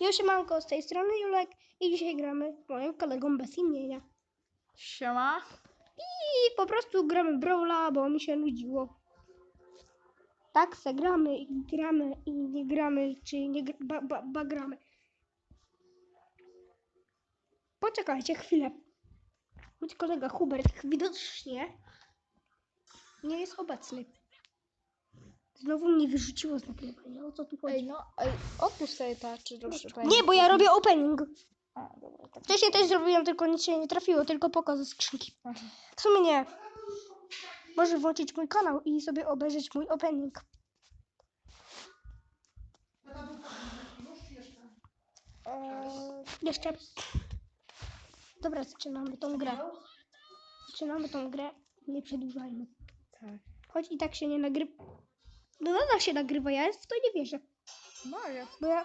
Ja siemanko, z tej strony Julek i dzisiaj gramy moim kolegą bez imienia. Siema. I po prostu gramy Brawla, bo mi się nudziło. Tak se gramy i gramy i nie gramy, czy nie ba, ba, ba gramy. Poczekajcie chwilę. Mój kolega Hubert widocznie nie jest obecny. Znowu mnie wyrzuciło z nagrywania. O co tu chodzi? Ej, no, ej, odpuść sobie ta, czy dobrze Nie, bo ja robię opening. A, dobra, tak. Wcześniej też zrobiłem, tylko nic się nie trafiło, tylko pokaz ze skrzynki. Aha. W sumie nie. Możesz włączyć mój kanał i sobie obejrzeć mój opening. Eee, Jeszcze. Dobra, zaczynamy tą grę. Zaczynamy tą grę. Nie przedłużajmy. tak. Choć i tak się nie nagrywa. No nadal się nagrywa, ja w to nie wierzę. Maria. Bo ja...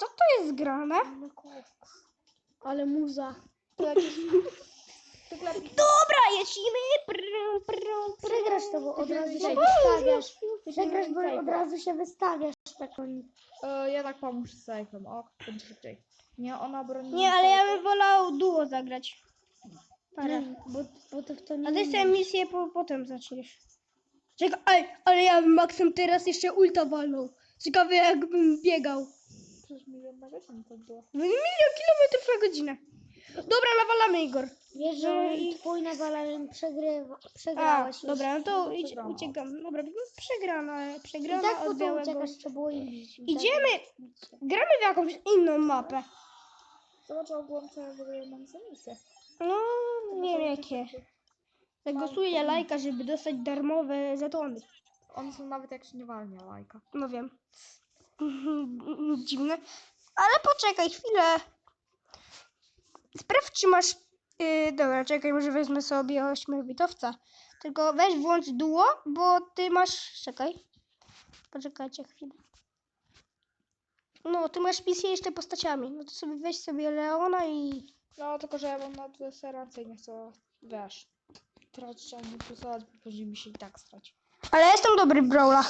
Co to jest grane? Ale muza. Dobra, lecimy! Prr, prr, prr. Przegrasz to, bo od razu się wystawiasz. Przegrasz, bo od razu się wystawiasz. Taką... E, ja tak pomóż z Cyclem. O, będzie szybciej. Nie, ona broni. Nie, ale ja bym wolał duo zagrać. Parę. Bo, bo to w to nie A ty sobie misję po, potem zaczniesz. Czekaj, ej, ale ja bym Maxem teraz jeszcze ulta walnął. Ciekawe jakbym biegał. Przecież milion na godzinę to było. Milion kilometrów na godzinę. Dobra, nawalamy Igor. Wiesz, że No i- twój nawalałem przegrywa, A, przegrałeś już. dobra, no to No, idź, przegrałam. uciekam. Dobra, przegrana, I przegrana tak od białego. uciekasz, trzeba było iść. I Idziemy, gramy w jakąś inną mapę. Zobacz ogółem, co ja w ogóle mam za misję. No, nie wiem jakie. Zagłosuję lajka, żeby dostać darmowe żetony. One są nawet jak się nie walnie lajka. No wiem. Dziwne. Ale poczekaj chwilę. Sprawdź, czy masz. Yy, dobra, czekaj, może wezmę sobie ośmiobitowca. Tylko weź włącz duo, bo ty masz. Czekaj. Poczekajcie chwilę. No, ty masz misję jeszcze postaciami. No to sobie weź sobie Leona i. No, tylko że ja mam na tyle serance i nie chcę, wiesz, tracić ani plusować, bo później mi się i tak straci. Ale jestem dobry w Brawla.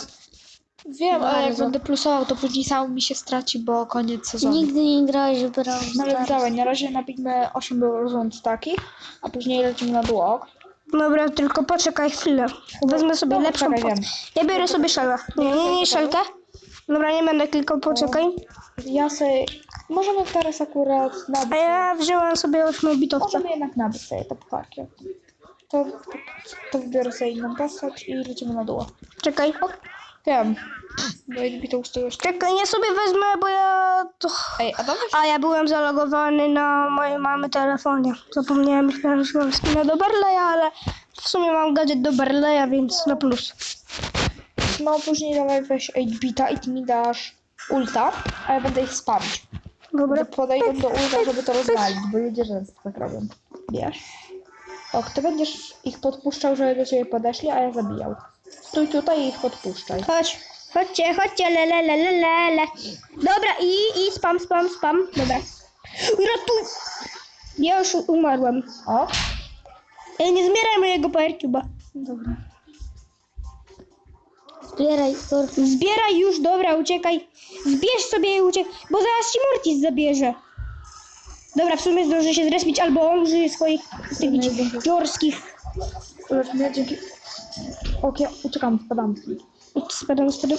Wiem, ale jak Bardzo. będę plusował, to później sam mi się straci, bo koniec sezonu. Nigdy nie grałeś w Brawl No ale Stars. dawaj, na razie nabijmy 8 rund takich, a później lecimy na duo. Dobra, tylko poczekaj chwilę. Wezmę sobie Dobra, lepszą czekaj, wiem. Ja biorę sobie szelę. Nie, nie, nie, szelkę. Dobra, nie będę tylko poczekaj. Ja sobie... Możemy teraz akurat A nabyć... ja wziąłem sobie ośmiobitowca. Możemy jednak nabyć sobie te pucharki. To, to wybiorę sobie inną postać i lecimy na duo. Czekaj. Wiem. Bo jakby to ustawiłeś... Czekaj, nie sobie wezmę, bo ja... To... Ej, a A ja byłem zalogowany na mojej mamy telefonie. Zapomniałem, myślałem, że mam skina do Barleya, ale w sumie mam gadżet do Barleya, więc na plus. No później dawaj weź 8-bita i ty mi dasz ulta, a ja będę ich spamić. Dobra. Podejdą do ulta, żeby to rozwalić, bo ludzie często tak robią. Wiesz? Och, ty będziesz ich podpuszczał, żeby do ciebie podeszli, a ja zabijał. Stój tutaj i ich podpuszczaj. Chodź. Chodźcie, chodźcie, le, le, le, le, le, le. Dobra, i, i spam, spam, spam. Dobra. Ratuj! Ja już umarłem. O, Ej, nie zbieraj mojego Power Cube'a. dobra. Zbieraj, Igor. Zbieraj już, dobra, uciekaj. Zbierz sobie i uciekaj, bo zaraz ci Mortis zabierze. Dobra, w sumie zdąży się zrespić, albo on użyje swoich tych. Ulecz mnie, dzięki. Ok, ja uciekam, spadam. Spadam, spadam.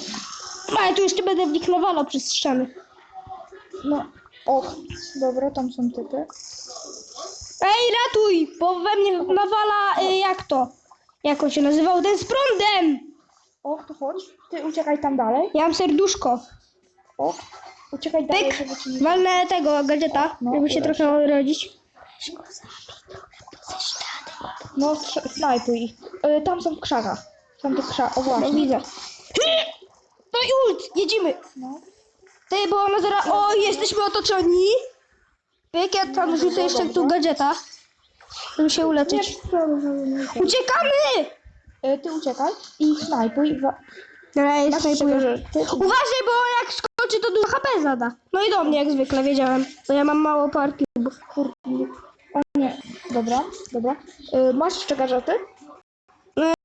Ale tu jeszcze będę w nich nawalał przez ściany. No, och, dobra, tam są typy. Ej, ratuj, bo we mnie nawala, y, jak to? Jak on się nazywał? Ten z prądem! Och, to chodź. Ty uciekaj tam dalej. Ja mam serduszko. Och, uciekaj dalej, Pyk, żeby ci nie... walnę tego gadżeta, No, żeby się trochę odrodzić. No, snajpuj ich. Y, tam są w krzakach. Tam te krzak, o No właśnie. widzę. No i ult, jedziemy. No. Ty, bo ona zaraz... O, jesteśmy otoczeni. Pyk, ja tam rzucę jeszcze tu gadżeta, żeby się uleczyć. Uciekamy! Y, ty uciekaj i snajpuj. Wa- Dobra, ja snajpuję. Uważaj, bo jak skoczy, to dużo HP zada. No i do mnie, jak zwykle, wiedziałem. Bo ja mam mało par cubów. O nie, dobra, dobra. Y, masz jeszcze gadżety?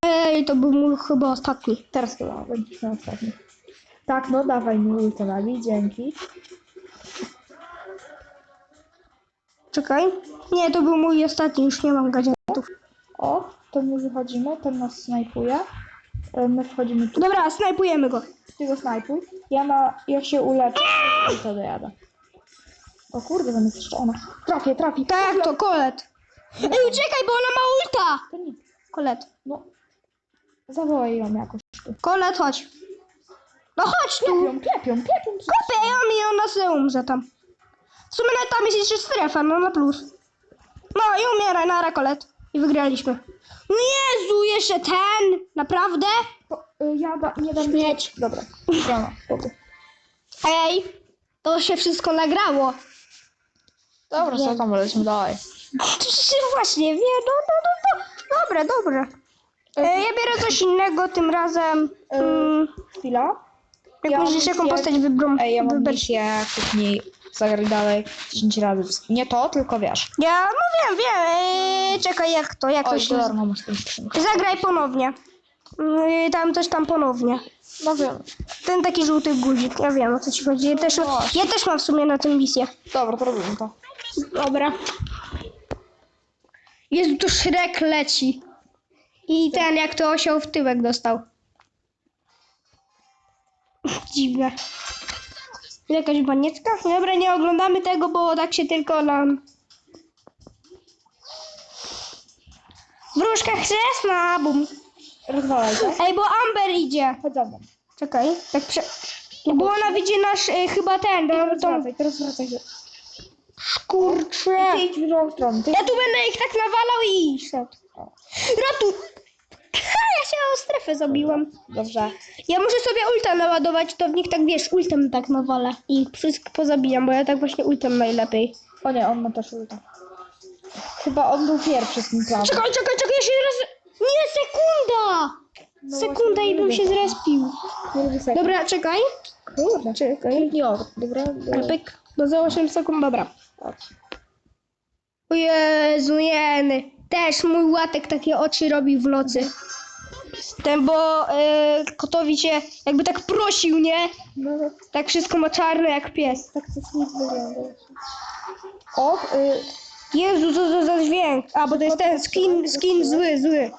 Ej, to był mój chyba ostatni. Teraz chyba będziesz miał ostatni. Tak, no dawaj mi ulta nabij, dzięki. Czekaj. Nie, to był mój ostatni, już nie mam gadżetów. O, to my wychodzimy, ten nas snajpuje. E, My wchodzimy tu, Dobra, snajpujemy go. ty go snajpuj. Ja na, ja się uleczę to dojadę. O kurde, tam jest jeszcze ona. Trafię, trafię. Tak, to kolet. Ej, uciekaj, bo ona ma ulta. To nic. Kolet. No, zawołaj ją jakoś. Kolet, chodź. No chodź tu. Klepią, klepią, klepią. Kopię ją i ona se umrze tam. W sumie tam jest jeszcze strefa, no na plus. No i umieraj, na kolet. I wygraliśmy. No Jezu, jeszcze ten? Naprawdę? To, y, ja da, nie dam... Śmieć. Dobra, spoko. Ej, to się wszystko nagrało. Dobra, co tam, lecimy dalej. Właśnie, wie, no, no, no, no. Dobre, dobre. E, ja biorę coś innego tym razem. Mm, Chwila. jak ja myślisz, mam jaką misję- postać wybrą? Ej, ja mam wybrać? misję kuchni, zagraj dalej 10 razy. Nie to, tylko wiesz. Ja, no wiem, wiem. E, czekaj, jak to, jak to Oj, się... darmo masz ten skrzynkę. Zagraj ponownie. Mm, Tam coś tam ponownie. No wiem. Ten taki żółty guzik, ja wiem o co ci chodzi. Ja też, właśnie. ja też mam w sumie na tym misję. Dobra, to robimy to. Dobra. Jezu, to Shrek leci. I ten, jak to osioł w tyłek dostał. Dziwne. Jakaś baniecka? Dobra, nie oglądamy tego, bo tak się tylko nam... Wróżka chrzestna, bum. Rozwalaj. Ej, bo Amber idzie. Chodź. Czekaj, tak prze... Bo ona widzi nasz, y, chyba ten, Teraz tą, wracaj, teraz wracaj. Ty Kurczę. idź w drugą stronę. Ty... Ja tu będę ich tak nawalał i szedł. Ratu! Ja się o strefę zabiłam. Dobrze. Ja muszę sobie ulta naładować, to w nich tak wiesz, ultem tak nawalę. I wszystko pozabijam, bo ja tak właśnie ultem najlepiej. O nie, on ma też ulta. Chyba on był pierwszy z tym planem. Czekaj, czekaj, czekaj, ja się raz... Nie, sekunda! No Sekunda i bym się zrespił. Dobra, czekaj. Kurde, czekaj. Nie, o, dobra. dobra. Pyk, bo za 8 sekund, dobra. O Jezu, jeny. Też mój łatek takie oczy robi w nocy. Ten, bo e, kotowi się jakby tak prosił, nie? No, Tak wszystko ma czarne jak pies. tak to nic wygląda. O, y, Jezu, co to za dźwięk? A, bo to jest ten skin, skin zły, zły.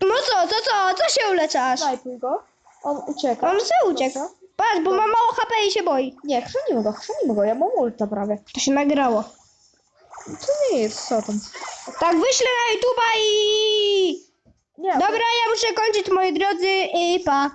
No co, co, co, co się uleczasz? snajpuj go. On ucieka. On se uciekł. Patrz, bo ma mało HP i się boi. Nie, chrzanimy go, chrzanimy go. Ja mam ulta prawie. To się nagrało. To nie jest, co tam. Tak, wyślę na YouTube'a i... Nie. Dobra, ja muszę kończyć, moi drodzy, i pa.